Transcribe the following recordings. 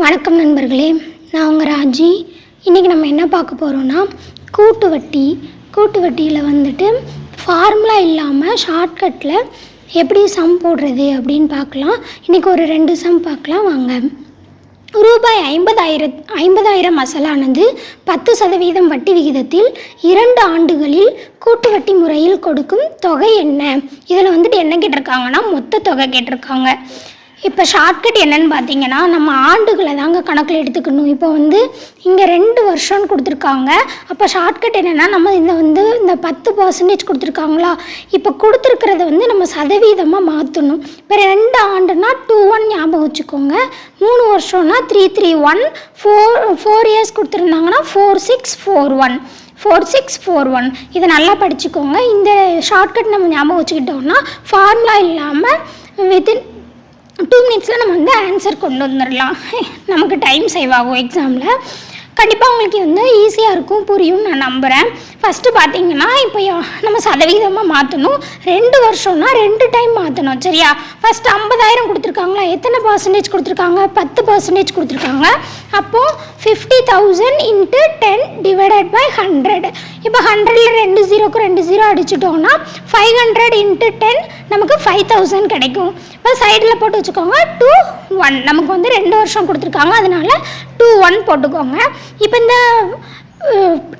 வணக்கம் நண்பர்களே நான் உங்கள் ராஜி. இன்றைக்கி நம்ம என்ன பார்க்க போகிறோன்னா கூட்டு வட்டி கூட்டு வட்டியில் வந்துட்டு ஃபார்முலா இல்லாமல் ஷார்ட்கட்டில் எப்படி சம் போடுறது அப்படின்னு பார்க்கலாம். இன்றைக்கி ஒரு ரெண்டு சம் பார்க்கலாம் வாங்க. ரூபாய் ஐம்பதாயிரத் ஐம்பதாயிரம் அசலானது பத்து சதவீதம் வட்டி விகிதத்தில் இரண்டு ஆண்டுகளில் கூட்டு வட்டி முறையில் கொடுக்கும் தொகை என்ன? இதில் வந்துட்டு என்ன கேட்டிருக்காங்கன்னா மொத்த தொகை கேட்டிருக்காங்க. இப்போ ஷார்ட்கட் என்னன்னு பார்த்தீங்கன்னா நம்ம ஆண்டுகளை தாங்க கணக்கில் எடுத்துக்கணும். இப்போ வந்து இங்கே ரெண்டு வருஷம்னு கொடுத்துருக்காங்க. அப்போ ஷார்ட்கட் என்னென்னா நம்ம இந்த வந்து இந்த பத்து பர்சன்டேஜ் கொடுத்துருக்காங்களா? இப்போ கொடுத்துருக்கிறத வந்து நம்ம சதவீதமாக மாற்றணும் இப்போ ரெண்டு ஆண்டுனா டூ ஒன் ஞாபகம் வச்சுக்கோங்க. மூணு வருஷம்னா three three one four four years கொடுத்துருந்தாங்கன்னா four six four one four six four one இதை நல்லா படிச்சுக்கோங்க. இந்த ஷார்ட்கட் நம்ம ஞாபகம் வச்சுக்கிட்டோம்னா ஃபார்முலா இல்லாமல் வித்தின் டூ மினிட்ஸில் நம்ம வந்து ஆன்சர் கொண்டு வந்துடலாம் நமக்கு டைம் சேவ் ஆகும் எக்ஸாமில் கண்டிப்பாக உங்களுக்கு வந்து ஈஸியாக இருக்கும் புரியும்னு நான் நம்புகிறேன் ஃபஸ்ட்டு பார்த்தீங்கன்னா இப்போ யா- நம்ம சதவீதமாக மாற்றணும் ரெண்டு வருஷம்னா ரெண்டு டைம் மாற்றணும் சரியா? ஃபஸ்ட் ஐம்பதாயிரம் கொடுத்துருக்காங்களா? எத்தனை பர்சன்டேஜ் கொடுத்துருக்காங்க? பத்து பர்சன்டேஜ் கொடுத்துருக்காங்க. அப்போது fifty thousand into ten divided by hundred இப்போ ஹண்ட்ரடில் ரெண்டு ஜீரோக்கு ரெண்டு ஜீரோ அடிச்சிட்டோம்னா ஃபைவ் ஹண்ட்ரட் இன்ட்டு டென் நமக்கு ஃபைவ் தௌசண்ட் கிடைக்கும். இப்போ சைடில் போட்டு வச்சுக்கோங்க டூ ஒன் நமக்கு வந்து ரெண்டு வருஷம் கொடுத்துருக்காங்க. அதனால டூ ஒன் போட்டுக்கோங்க. இப்போ இந்த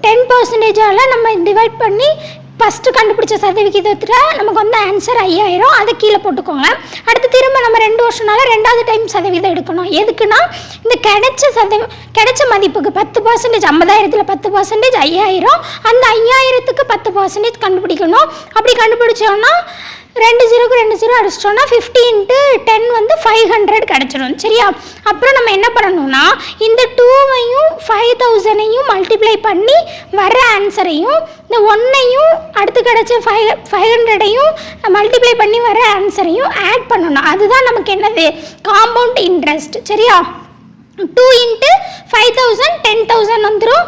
டென் பர்சன்டேஜால் நம்ம டிவைட் பண்ணி ஃபஸ்ட்டு கண்டுபிடிச்ச சதவிகிதத்தில் நமக்கு வந்து ஆன்சர் ஐயாயிரம். அதை கீழே போட்டுக்கோங்க. அடுத்து திரும்ப நம்ம ரெண்டு வருஷம்னால ரெண்டாவது டைம் சதவீதம் எடுக்கணும். எதுக்குன்னா இந்த கிடைச்ச சதவீ கிடைச்ச மதிப்புக்கு பத்து பர்சன்டேஜ் ஐம்பதாயிரத்தில் பத்து பர்சன்டேஜ் ஐயாயிரம். அந்த ஐயாயிரத்துக்கு பத்து பர்சன்டேஜ் கண்டுபிடிக்கணும். அப்படி கண்டுபிடிச்சோன்னா ரெண்டு ஜீரோக்கு ரெண்டு ஜீரோ அடிச்சிட்டோம்னா ஃபிஃப்டி இன்ட்டு டென் வந்து ஃபைவ் ஹண்ட்ரட் கிடச்சிரும். சரியா? அப்புறம் நம்ம என்ன பண்ணணும்னா இந்த டூவையும் ஃபைவ் தௌசண்டையும் மல்டிப்ளை பண்ணி வர ஆன்சரையும் இந்த ஒன்னையும் அடுத்து கிடச்ச ஃபைவ் ஃபைவ் ஹண்ட்ரடையும் மல்டிப்ளை பண்ணி வர ஆன்சரையும் ஆட் பண்ணணும். அதுதான் நமக்கு என்னது? காம்பவுண்ட் இன்ட்ரெஸ்ட் சரியா? Two into five thousand ten thousand வந்துடும்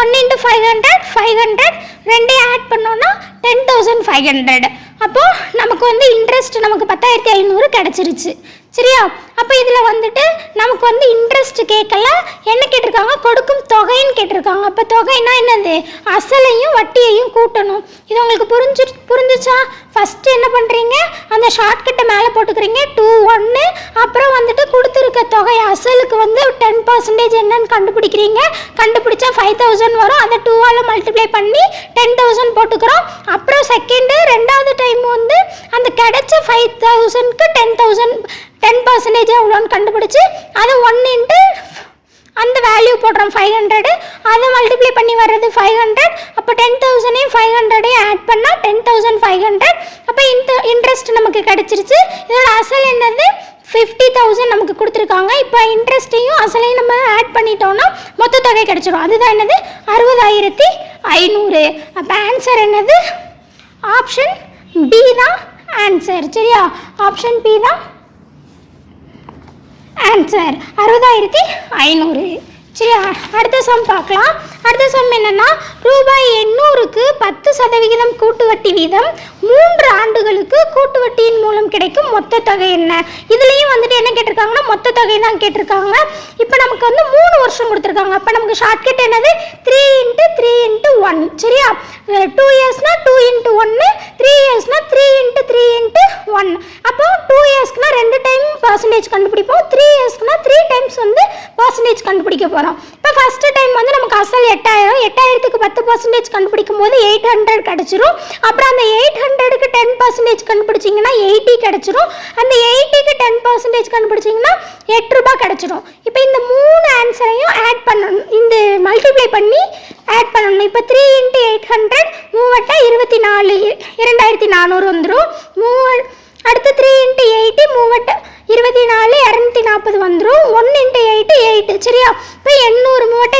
one into five hundred five hundred ரெண்டையும் ஆட் பண்ணோன்னா டென் தௌசண்ட் ஃபைவ் ஹண்ட்ரட் அப்போது நமக்கு வந்து இன்ட்ரெஸ்ட் நமக்கு பத்தாயிரத்தி ஐநூறு கிடச்சிருச்சு. சரியா? அப்போ இதில் வந்துட்டு நமக்கு வந்து இன்ட்ரெஸ்ட் கேட்கல என்ன கேட்டிருக்காங்க? கொடுக்கும் தொகைன்னு கேட்டிருக்காங்க. அப்போ தொகைனா என்னது? அசலையும் வட்டியையும் கூட்டணும். இது உங்களுக்கு புரிஞ்சு புரிஞ்சிச்சா? ஃபஸ்ட்டு என்ன பண்ணுறீங்க அந்த ஷார்ட்கட்டை மேலே போட்டுக்கிறீங்க. டூ இருக்க தொகை அசலுக்கு வந்து டென் பர்சன்டேஜ் என்னன்னு கண்டுபிடிக்கிறீங்க? கண்டுபிடிச்சா ஃபைவ் தௌசண்ட் வரும். அதை டூவால் மல்டிப்ளை பண்ணி டென் தௌசண்ட் போட்டுக்கிறோம். அப்புறம் செகண்டு ரெண்டாவது டைம் வந்து அந்த கிடைச்ச ஃபைவ் தௌசண்ட்க்கு டென் தௌசண்ட் டென் பர்சன்டேஜ் எவ்வளோன்னு கண்டுபிடிச்சி அதை ஒன் இன்ட்டு அந்த வேல்யூ போடுறோம் ஃபைவ் ஹண்ட்ரடு அதை மல்டிப்ளை பண்ணி வர்றது ஃபைவ் ஹண்ட்ரட் அப்போ டென் தௌசண்டையும் ஃபைவ் ஹண்ட்ரடையும் ஆட் பண்ணால் டென் தௌசண்ட் ஃபைவ் ஹண்ட்ரட் அப்போ இன்ட்ரெஸ்ட் நமக்கு கிடச்சிருச்சு. இதோட அசல் என்னது? ஃபிஃப்டி தௌசண்ட் நமக்கு கொடுத்துருக்காங்க. இப்போ இன்ட்ரெஸ்ட்டையும் அசலையும் நம்ம ஆட் பண்ணிட்டோம்னா மொத்த தொகை கிடச்சிரும். அதுதான் என்னது? அறுபதாயிரத்தி ஐநூறு. அப்போ ஆன்சர் என்னது? ஆப்ஷன் பி தான் ஆன்சர் சரியா? ஆப்ஷன் பி தான் ஆன்சர் அறுபதாயிரத்தி ஐநூறு. சரி அடுத்த சம் பார்க்கலாம். அடுத்த சம் என்னன்னா ரூபாய் எண்ணூறுக்கு பத்து சதவிகிதம் கூட்டு வட்டி வீதம் மூன்று ஆண்டுகளுக்கு கூட்டு வட்டியின் மூலம் கிடைக்கும் மொத்த தொகை என்ன? இதுலேயும் வந்துட்டு என்ன கேட்டிருக்காங்கன்னா மொத்த தொகை தான் கேட்டிருக்காங்க. இப்போ நமக்கு வந்து மூணு வருஷம் கொடுத்துருக்காங்க. அப்போ நமக்கு ஷார்ட்கட் என்னது? Three into three into one சரியா? டூ இயர்ஸ்னா டூ இன்ட்டு ஒன்று three இயர்ஸ்னா three into three into one அப்போ டூ இயர்ஸ்க்குனா ரெண்டு டைம் பர்சன்டேஜ் கண்டுபிடிப்போம். த்ரீ இயர்ஸ்க்குனா த்ரீ டைம்ஸ் வந்து பர்சன்டேஜ் கண்டுபிடிக்க போகிறோம் இப்போ ஃபஸ்ட்டு டைம் வந்து நமக்கு அசல் எட்டாயிரம் எட்டாயிரத்துக்கு பத்து பர்சன்டேஜ் கண்டுபிடிக்கும் போது எயிட் ஹண்ட்ரட் கிடச்சிரும். அப்புறம் அந்த எயிட் ஹண்ட்ரடுக்கு டென் பர்சன்டேஜ் கண்டுபிடிச்சிங்கன்னா எயிட்டி கிடச்சிரும். அந்த எயிட்டிக்கு டென் பர்சன்டேஜ் கண்டுபிடிச்சிங்கன்னா எட்டு ரூபாய் கிடச்சிரும். இப்போ இந்த மூணு ஆன்சரையும் ஆட் பண்ணணும். இந்த மல்டிப்ளை பண்ணி ஆட் பண்ணணும். இப்போ த்ரீ இன்ட்டு எயிட் ஹண்ட்ரட் மூவட்டா இருபத்தி நாலு இரண்டாயிரத்தி நானூறு வந்துடும் மூவ அடுத்து த்ரீ இன்ட்டு எயிட்டி மூவட்ட இருபத்தி நாலு இரநூத்தி நாற்பது வந்துடும் ஒன் இன்ட்டு எயிட்டு எயிட்டு சரியா?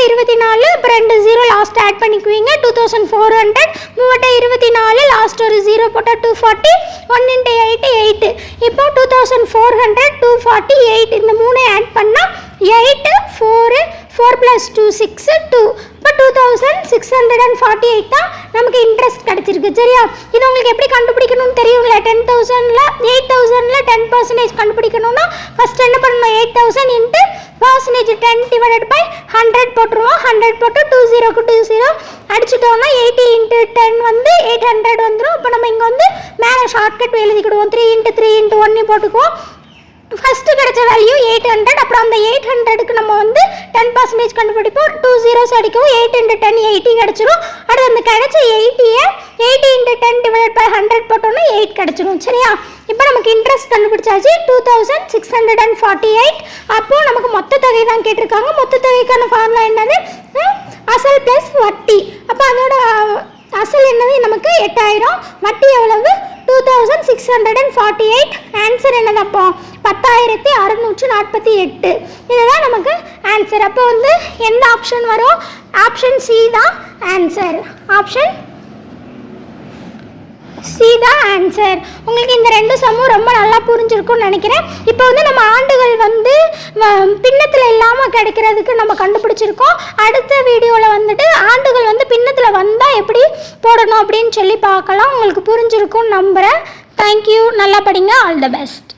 இருபத்தி நாலு அப்புறம் ரெண்டு ஜீரோ லாஸ்ட் ஆட் பண்ணிக்குவீங்க. டூ தௌசண்ட் ஃபோர் ஹண்ட்ரட் மூவட்ட இருபத்தி நாலு லாஸ்ட் ஒரு ஜீரோ போட்டால் two forty one into eight eight இப்போ two thousand four hundred two forty eight இந்த மூணு ஆட் பண்ணால் eight four four plus two six two இப்போ two thousand six hundred and forty eight தான் நமக்கு இன்ட்ரெஸ்ட் கிடச்சிருக்கு. சரியா? இது உங்களுக்கு எப்படி கண்டுபிடிக்கணும்னு தெரியும்ல? டென் தௌசண்டில் எயிட் தௌசண்டில் டென் பர்சன்டேஜ் கண்டுபிடிக்கணும்னா ஃபஸ்ட் என்ன பண்ணணும்? Eight thousand into percentage ten divided by hundred போட்டுருவோம். ஹண்ட்ரட் போட்டு டூ ஜீரோக்கு டூ ஜீரோ அடிச்சிட்டோம்னா எயிட்டி இன்ட்டு டென் வந்து எயிட் ஹண்ட்ரட் வந்துடும் இப்போ நம்ம இங்கே வந்து மேலே ஷார்ட்கட் எழுதிக்கிடுவோம். த்ரீ இன்ட்டு த்ரீ இன்ட்டு ஒன்னு போட்டுக்குவோம். ஃபஸ்ட்டு கிடைச்ச வேல்யூ எயிட் ஹண்ட்ரட் அப்புறம் அந்த எயிட் ஹண்ட்ரடுக்கு நம்ம வந்து டென் பர்சன்டேஜ் கண்டுபிடிப்போம். டூ ஜீரோஸ் அடிக்கவும் எயிட் இன்ட்டு டென் எயிட்டி கிடச்சிரும். அடுத்து அந்த கிடைச்ச எயிட்டியை eighty into ten divide by hundred போட்டோன்னா எயிட் கிடச்சிரும். சரியா? இப்போ நமக்கு இன்ட்ரெஸ்ட் கண்டுபிடிச்சாச்சு two thousand six hundred and forty eight அப்போது நமக்கு மொத்த தொகை தான் கேட்டிருக்காங்க. மொத்த தொகைக்கான ஃபார்முலா என்னது? அசல் ப்ளஸ் வட்டி. அப்போ அதோட அசல் என்னது? நமக்கு எட்டாயிரம். வட்டி எவ்வளவு? Two thousand six hundred and forty eight answer என்னது அப்போ பத்தாயிரத்தி அறுநூற்று நாற்பத்தி எட்டு. இதுதான் நமக்கு ஆன்சர் அப்போ வந்து எந்த ஆப்ஷன் வரும்? ஆப்ஷன் சி தான் ஆன்சர் ஆப்ஷன் சி தான் ஆன்சர் உங்களுக்கு இந்த ரெண்டு சமூகம் ரொம்ப நல்லா புரிஞ்சிருக்கும்னு நினைக்கிறேன். இப்போ வந்து நம்ம ஆண்டுகள் வந்து பின்னத்தில் இல்லாமல் கிடைக்கிறதுக்கு நம்ம கண்டுபிடிச்சிருக்கோம். அடுத்த வீடியோவில் வந்துட்டு ஆண்டுகள் வந்து பின்னத்தில் வந்தால் எப்படி போடணும் அப்படின்னு சொல்லி பார்க்கலாம். உங்களுக்கு புரிஞ்சிருக்கும்னு நம்புகிறேன் தேங்க்யூ நல்லா படிங்க. All the best